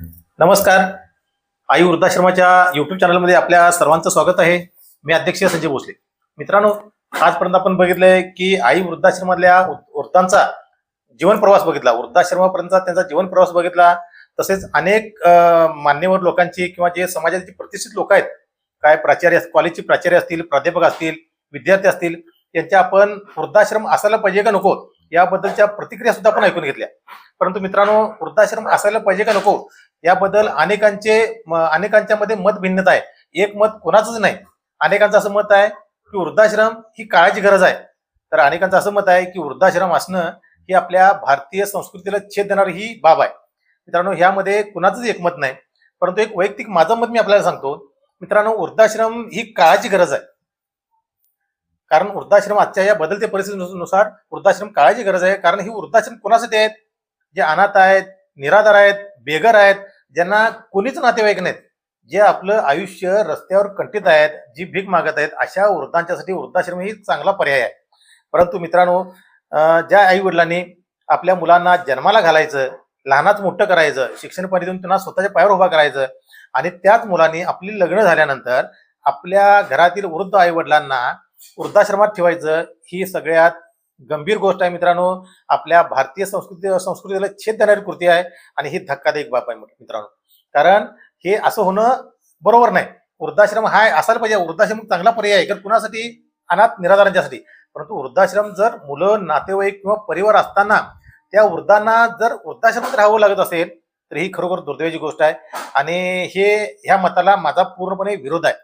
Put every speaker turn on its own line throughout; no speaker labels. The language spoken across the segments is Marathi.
नमस्कार. आई वृद्धाश्रमाच्या युट्यूब चॅनलमध्ये आपल्या सर्वांचं स्वागत आहे. मी अध्यक्ष संजय भोसले. मित्रांनो आजपर्यंत आपण बघितलंय की आई वृद्धाश्रमातल्या वृद्धांचा जीवन प्रवास बघितला. वृद्धाश्रमापर्यंतचा त्यांचा जीवन प्रवास बघितला. तसेच अनेक मान्यवर लोकांची किंवा जे समाजाचे प्रतिष्ठित लोक आहेत काय प्राचार्य कॉलेजचे प्राचार्य असतील प्राध्यापक असतील विद्यार्थी असतील यांच्या आपण वृद्धाश्रम असायला पाहिजे का नको? याबद्दलच्या प्रतिक्रिया सुद्धा आपण ऐकून घेतल्या. परंतु मित्रांनो वृद्धाश्रम असायला पाहिजे का नको? याबद्दल अनेकांचे म- अनेकांच्या मध्ये मत भिन्नता आहे. एक मत कोणाचंच नाही. अनेकांचं असं मत आहे की वृद्धाश्रम ही काळाची गरज आहे. तर अनेकांचं असं मत आहे की वृद्धाश्रम असणं ही आपल्या भारतीय संस्कृतीला छेद देणारी ही बाब आहे. मित्रांनो ह्यामध्ये कुणाचंच एकमत नाही. परंतु एक वैयक्तिक माझं मत मी आपल्याला सांगतो. मित्रांनो वृद्धाश्रम ही काळाची गरज आहे. कारण वृद्धाश्रम आजच्या या बदलत्या परिस्थितीनुसार वृद्धाश्रम काळाची गरज आहे. कारण ही वृद्धाश्रम कोणासाठी आहेत? जे अनाथ आहेत निराधार आहेत बेघर आहेत ज्यांना कोणीच नातेवाईक नाहीत. जे आपलं आयुष्य रस्त्यावर कंटित आहेत जी भीक मागत आहेत अशा वृद्धांच्यासाठी वृद्धाश्रम ही चांगला पर्याय आहे. परंतु मित्रांनो ज्या आई वडिलांनी आपल्या मुलांना जन्माला घालायचं लहानाच मोठं करायचं शिक्षण पाणी देऊन त्यांना स्वतःच्या पायावर उभा करायचं आणि त्याच मुलांनी आपली लग्न झाल्यानंतर आपल्या घरातील वृद्ध आई वडिलांना वृद्धाश्रमात ठेवायचं ही सगळ्यात गंभीर गोष्ट आहे मित्रांनो. आपल्या भारतीय संस्कृती संस्कृतीला छेद देणारी कृती आहे आणि ही धक्कादायक बाब आहे मित्रांनो. कारण हे असं होणं बरोबर नाही. वृद्धाश्रम हा असायला पाहिजे. वृद्धाश्रम चांगला पर्याय आहे. कारण कुणासाठी? अनाथ निराधारांच्यासाठी. परंतु वृद्धाश्रम जर मुलं नातेवाईक किंवा परिवार असताना त्या वृद्धांना जर वृद्धाश्रमात राहावं लागत असेल तर ही खरोखर दुर्दैवाची गोष्ट आहे. आणि हे ह्या मताला माझा पूर्णपणे विरोध आहे.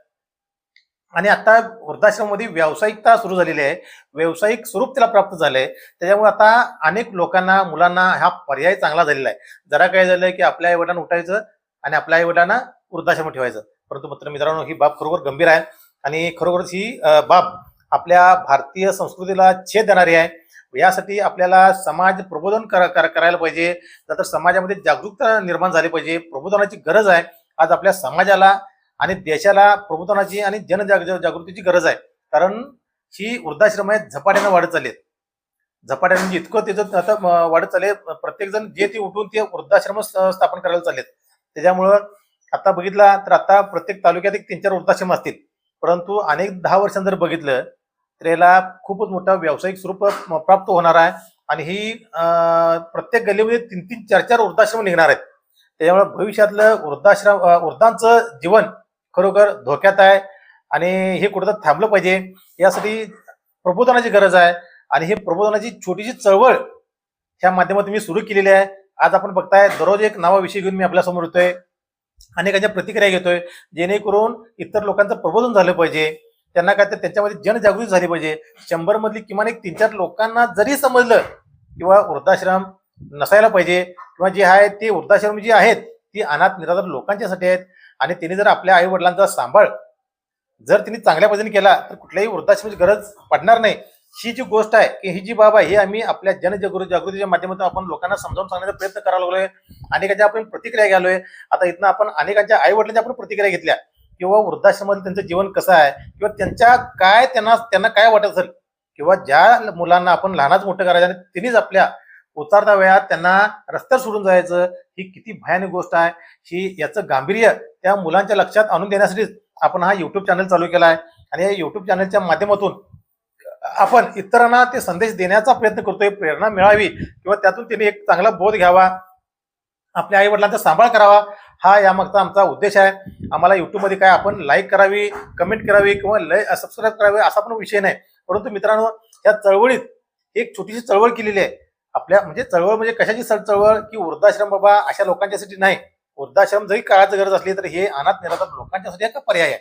आणि आता वृद्धाश्रममध्ये व्यावसायिकता सुरू झालेली आहे. व्यावसायिक स्वरूप त्याला प्राप्त झालंय. त्याच्यामुळे आता अनेक लोकांना मुलांना हा पर्याय चांगला झालेला आहे. जरा काय झालंय की आपल्या आईवडिलांना उठायचं आणि आपल्या आईवडिलांना वृद्धाश्रम ठेवायचं. परंतु मात्र मित्रांनो ही बाब खरोखर गंभीर आहे आणि खरोखरच ही बाब आपल्या भारतीय संस्कृतीला छेद देणारी आहे. यासाठी आपल्याला समाज प्रबोधन कर करा- करायला पाहिजे. नंतर समाजामध्ये जागरूकता निर्माण झाली पाहिजे. प्रबोधनाची गरज आहे. आज आपल्या समाजाला आणि देशाला प्रबोधनाची आणि जनजाग जागृतीची गरज आहे. कारण ही वृद्धाश्रम आहेत झपाट्यानं वाढत चालले झपाट्यानं म्हणजे इतकं त्याचं आता वाढत चालले प्रत्येक जण जे ते उठून ते वृद्धाश्रम स्थापन करायला चाललेत. त्याच्यामुळं आता बघितला तर आता प्रत्येक तालुक्यात एक तीन चार वृद्धाश्रम असतील. परंतु अनेक दहा वर्षां जर बघितलं तर याला खूपच मोठा व्यावसायिक स्वरूप म- प्राप्त होणार आहे. आणि ही प्रत्येक गल्लीमध्ये तीन तीन चार चार वृद्धाश्रम निघणार आहेत. त्याच्यामुळे भविष्यातलं वृद्धाश्रम वृद्धांचं जीवन खरोखर धोक्यात आहे. आणि हे कुठं थांबलं पाहिजे. यासाठी प्रबोधनाची गरज आहे. आणि हे प्रबोधनाची छोटीशी चळवळ ह्या माध्यमातून मी सुरू केलेली आहे. आज आपण बघताय दररोज एक नावाविषयी घेऊन मी आपल्यासमोर येतोय. अनेकांच्या प्रतिक्रिया घेतोय. जेणेकरून इतर लोकांचं प्रबोधन झालं पाहिजे. त्यांना काय तर त्याच्यामध्ये जनजागृती झाली पाहिजे. शंभर मधली किमान एक तीन चार लोकांना जरी समजलं किंवा वृद्धाश्रम नसायला पाहिजे किंवा जे आहे ते वृद्धाश्रम जे आहेत ती अनाथ निराधार लोकांच्यासाठी आहेत. आणि तिने जर आपल्या आई वडिलांचा सांभाळ जर तिने चांगल्या पद्धतीने केला तर कुठल्याही वृद्धाश्रमाची म्हणजे गरज पडणार नाही. ही जी गोष्ट आहे की ही जी बाब आहे ही आम्ही आपल्या जनजागृती जागृतीच्या माध्यमातून आपण लोकांना समजावून सांगण्याचा प्रयत्न करायला लागलोय. अनेकांच्या आपण प्रतिक्रिया घ्यालोय. आता इथनं आपण अनेकांच्या आई वडिलांच्या आपण प्रतिक्रिया घेतल्या किंवा वृद्धाश्रमातील त्यांचं जीवन कसं आहे? किंवा त्यांच्या काय त्यांना त्यांना काय वाटत असेल? किंवा ज्या मुलांना आपण लहानाच मोठं करायचं आणि तिनेच आपल्या उतारता वयात त्यांना रस्त्यावर सोडून जायचं ही किती भयानक गोष्ट आहे. ही याचं गांभीर्य त्या मुलांच्या लक्षात आणून देण्यासाठीच आपण हा युट्यूब चॅनल चालू केला आहे आणि या युट्यूब चॅनलच्या माध्यमातून आपण इतरांना ते संदेश देण्याचा प्रयत्न करतोय प्रेरणा मिळावी किंवा त्यातून त्यांनी एक चांगला बोध घ्यावा आपल्या आई वडिलांचा सांभाळ करावा हा यामागचा आमचा उद्देश आहे. आम्हाला युट्यूबमध्ये काय आपण लाईक करावी कमेंट करावी किंवा लय सबस्क्राईब करावे असा पण विषय नाही. परंतु मित्रांनो या चळवळीत एक छोटीशी चळवळ केलेली आहे. आपल्या म्हणजे चळवळ म्हणजे कशाची चळ- चळवळ की वृद्धाश्रम बाबा अशा लोकांच्यासाठी नाही. वृद्धाश्रम जरी काळाची गरज असली तर हे अनाथ निराधार लोकांच्यासाठी एक पर्याय आहे.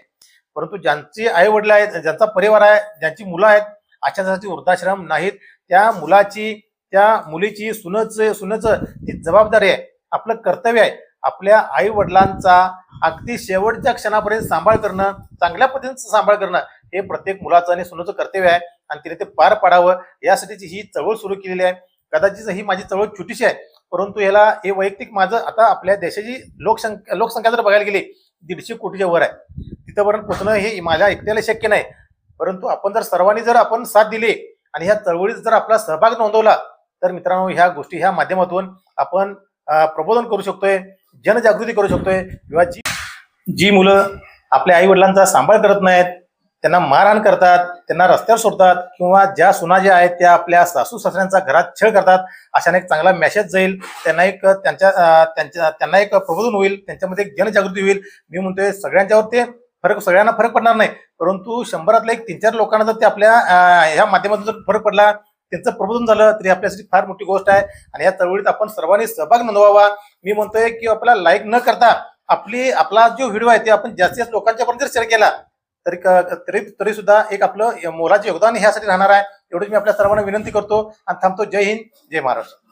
परंतु ज्यांची आई वडील आहेत ज्यांचा परिवार आहे ज्यांची मुलं आहेत अशासाठी वृद्धाश्रम नाहीत. त्या मुलाची त्या मुलीची सुनच सुनच ती जबाबदारी आहे. आपलं कर्तव्य आहे आपल्या आई वडिलांचा अगदी शेवटच्या क्षणापर्यंत सांभाळ करणं चांगल्या पद्धतीने सांभाळ करणं हे प्रत्येक मुलाचं आणि सुनाचं कर्तव्य आहे. आणि तिने ते पार पाडावं यासाठीची ही चळवळ सुरू केलेली आहे. कदाचित ही माझी चळवळ छोटीशी आहे परंतु ह्याला हे वैयक्तिक माझं आता आपल्या देशाची लोकसंख्या लोकसंख्या जर बघायला गेली दीडशे कोटीच्या वर आहे. तिथंपर्यंत पोहोचणं हे माझ्या एकट्याला शक्य नाही. परंतु आपण जर सर्वांनी जर आपण साथ दिली आणि ह्या चळवळीत जर आपला सहभाग नोंदवला तर मित्रांनो ह्या गोष्टी ह्या माध्यमातून आपण प्रबोधन करू शकतोय जनजागृती करू शकतोय. किंवा जी जी मुलं आपल्या आई वडिलांचा सांभाळ करत नाहीत त्यांना मारहाण करतात त्यांना रस्त्यावर सोडतात किंवा ज्या सुना ज्या आहेत त्या आपल्या सासू सासऱ्यांचा घरात छळ करतात अशाने एक चांगला मेसेज जाईल त्यांना एक त्यांच्या त्यांच्या त्यांना एक प्रबोधन होईल त्यांच्यामध्ये एक जनजागृती होईल. मी म्हणतोय सगळ्यांच्यावर ते फरक सगळ्यांना फरक पडणार नाही. परंतु शंभरातल्या एक तीन चार लोकांना जर ते आपल्या ह्या माध्यमातून जर फरक पडला त्यांचं प्रबोधन झालं तरी आपल्यासाठी फार मोठी गोष्ट आहे. आणि या चळवळीत आपण सर्वांनी सहभाग नोंदवावा. मी म्हणतोय की आपला लाईक न करता आपली आपला जो व्हिडिओ आहे ते आपण जास्तीत जास्त लोकांच्यापर्यंत जर शेअर केला तरी क- तरी तरी सुद्धा एक आपलं मोलाचं योगदान ह्यासाठी राहणार आहे. एवढंच मी आपल्या सर्वांना विनंती करतो आणि थांबतो. जय हिंद जय महाराष्ट्र.